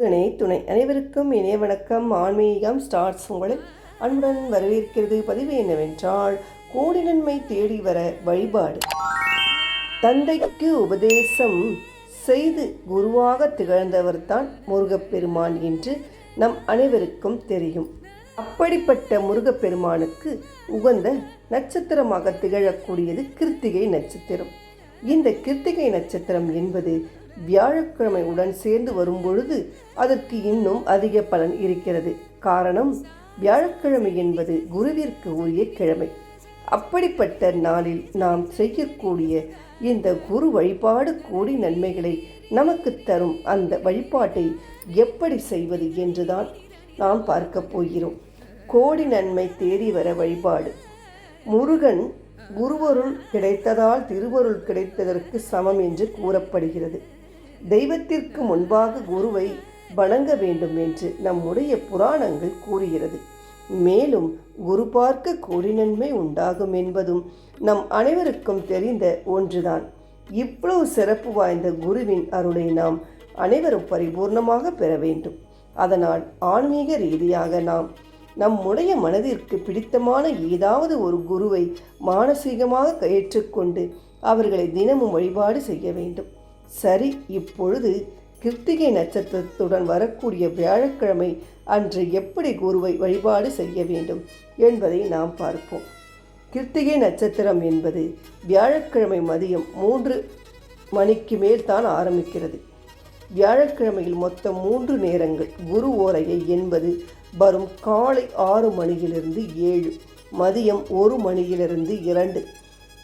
துணை துணை அனைவருக்கும் இணைய வணக்கம். ஆன்மீகம் ஸ்டார்ஸ் உங்களை அன்புடன் வரவேற்கிறது. பதிவு என்னவென்றால் கோடி நன்மை தேடி வர வழிபாடு. தந்தைக்கு உபதேசம் செய்து குருவாக திகழ்ந்தவர்தான் முருகப்பெருமான் என்று நம் அனைவருக்கும் தெரியும். அப்படிப்பட்ட முருகப்பெருமானுக்கு உகந்த நட்சத்திரமாக திகழக்கூடியது கிருத்திகை நட்சத்திரம். இந்த கிருத்திகை நட்சத்திரம் என்பது வியாழக்கிழமை உடன் சேர்ந்து வரும்பொழுது அதற்கு இன்னும் அதிக பலன் இருக்கிறது. காரணம் வியாழக்கிழமை என்பது குருவிற்கு உரிய கிழமை. அப்படிப்பட்ட நாளில் நாம் செய்யக்கூடிய இந்த குரு வழிபாடு கோடி நன்மைகளை நமக்கு தரும் அந்த வழிபாட்டை எப்படி செய்வது என்றுதான் நாம் பார்க்க போகிறோம். கோடி நன்மை தேடி வர வழிபாடு. முருகன் குருவருள் கிடைத்ததால் திருவருள் கிடைத்ததற்கு சமம் என்று கூறப்படுகிறது. தெய்வத்திற்கு முன்பாக குருவை வணங்க வேண்டும் என்று நம்முடைய புராணங்கள் கூறுகிறது. மேலும் குரு பார்க்க கூறினன்மை உண்டாகும் என்பதும் நம் அனைவருக்கும் தெரிந்த ஒன்றுதான். இவ்வளவு சிறப்பு வாய்ந்த குருவின் அருளை நாம் அனைவரும் பரிபூர்ணமாக பெற வேண்டும். அதனால் ஆன்மீக ரீதியாக நாம் நம்முடைய மனதிற்கு பிடித்தமான ஏதாவது ஒரு குருவை மானசீகமாக ஏற்றுக்கொண்டு அவர்களை தினமும் வழிபாடு செய்ய வேண்டும். சரி இப்பொழுது கிருத்திகை நட்சத்திரத்துடன் வரக்கூடிய வியாழக்கிழமை அன்று எப்படி குருவை வழிபாடு செய்ய வேண்டும் என்பதை நாம் பார்ப்போம். கிருத்திகை நட்சத்திரம் என்பது வியாழக்கிழமை மதியம் மூன்று மணிக்கு மேல் தான் ஆரம்பிக்கிறது. வியாழக்கிழமையில் மொத்தம் மூன்று நேரங்கள் குரு ஓரையை என்பது வரும் காலை ஆறு மணியிலிருந்து ஏழு மதியம் ஒரு மணியிலிருந்து இரண்டு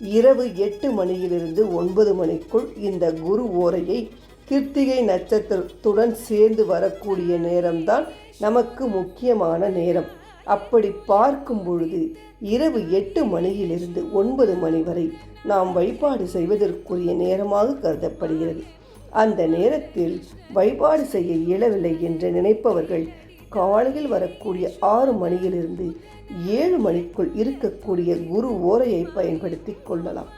இரவு எட்டு மணியிலிருந்து ஒன்பது மணிக்குள் இந்த குரு ஓரையை கிருத்திகை நட்சத்திரத்துடன் சேர்ந்து வரக்கூடிய நேரம்தான் நமக்கு முக்கியமான நேரம். அப்படி பார்க்கும் பொழுது இரவு எட்டு மணியிலிருந்து ஒன்பது மணி வரை நாம் வழிபாடு செய்வதற்குரிய நேரமாக கருதப்படுகிறது. அந்த நேரத்தில் வழிபாடு செய்ய இயலவில்லை என்று நினைப்பவர்கள் காலையில் வரக்கூடிய ஆறு மணியிலிருந்து ஏழு மணிக்குள் இருக்கக்கூடிய குரு ஓரையை பயன்படுத்தி கொள்ளலாம்.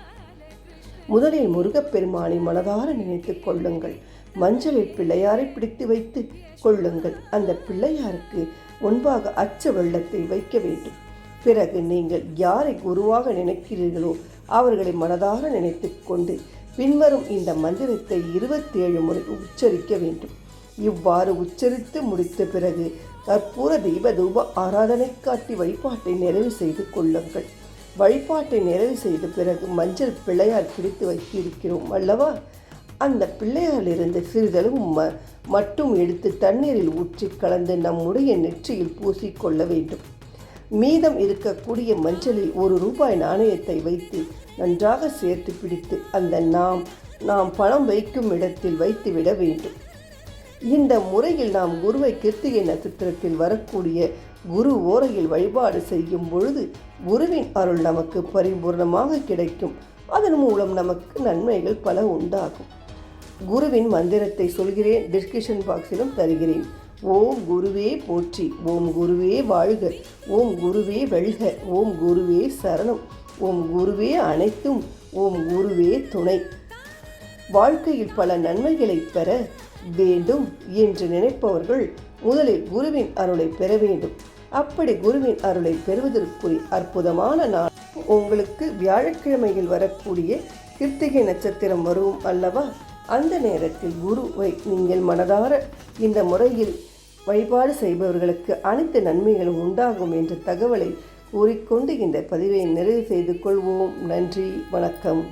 முதலில் முருகப்பெருமானை மனதார நினைத்து கொள்ளுங்கள். மஞ்சளில் பிள்ளையாரை பிடித்து வைத்து கொள்ளுங்கள். அந்த பிள்ளையாருக்கு முன்பாக அச்ச வெள்ளத்தை வைக்க வேண்டும். பிறகு நீங்கள் யாரை குருவாக நினைக்கிறீர்களோ அவர்களை மனதார நினைத்து கொண்டு பின்வரும் இந்த மந்திரத்தை இருபத்தேழு முறை உச்சரிக்க வேண்டும். இவ்வாறு உச்சரித்து முடித்த பிறகு கற்பூர தீப தூப ஆராதனை காட்டி வழிபாட்டை நிறைவு செய்து கொள்ளுங்கள். வழிபாட்டை நிறைவு செய்த பிறகு மஞ்சள் பிள்ளையார் பிடித்து வைத்திருக்கிறோம் அல்லவா? அந்த பிள்ளையாரிலிருந்து சிறிதளவு ம மட்டும் எடுத்து தண்ணீரில் ஊற்றி கலந்து நம்முடைய நெற்றியில் பூசிக்கொள்ள வேண்டும். மீதம் இருக்கக்கூடிய மஞ்சளில் ஒரு ரூபாய் நாணயத்தை வைத்து நன்றாக சேர்த்து பிடித்து அந்த நாம் நாம் பணம் வைக்கும் இடத்தில் வைத்து விட வேண்டும். இந்த முறையில் நாம் குருவை கிருத்திகை நட்சத்திரத்தில் வரக்கூடிய குரு ஓரையில் வழிபாடு செய்யும் பொழுது குருவின் அருள் நமக்கு பரிபூர்ணமாக கிடைக்கும். அதன் மூலம் நமக்கு நன்மைகள் பல உண்டாகும். குருவின் மந்திரத்தை சொல்கிறேன் டிஸ்கிரிப்ஷன் பாக்ஸிலும் தருகிறேன். ஓம் குருவே போற்றி ஓம் குருவே வாழ்க ஓம் குருவே வெல்க ஓம் குருவே சரணம் ஓம் குருவே அனைத்தும் ஓம் குருவே துணை. வாழ்க்கையில் பல நன்மைகளை பெற வேண்டும் என்று நினைப்பவர்கள் முதலில் குருவின் அருளை பெற வேண்டும். அப்படி குருவின் அருளை பெறுவதற்குரிய அற்புதமான நாள் உங்களுக்கு வியாழக்கிழமையில் வரக்கூடிய கிருத்திகை நட்சத்திரம் வரும் அல்லவா? அந்த நேரத்தில் குருவை நீங்கள் மனதார இந்த முறையில் வழிபாடு செய்பவர்களுக்கு அனைத்து நன்மைகளும் உண்டாகும் என்ற தகவலை கூறிக்கொண்டு இந்த பதிவை நிறைவு செய்து கொள்வோம். நன்றி வணக்கம்.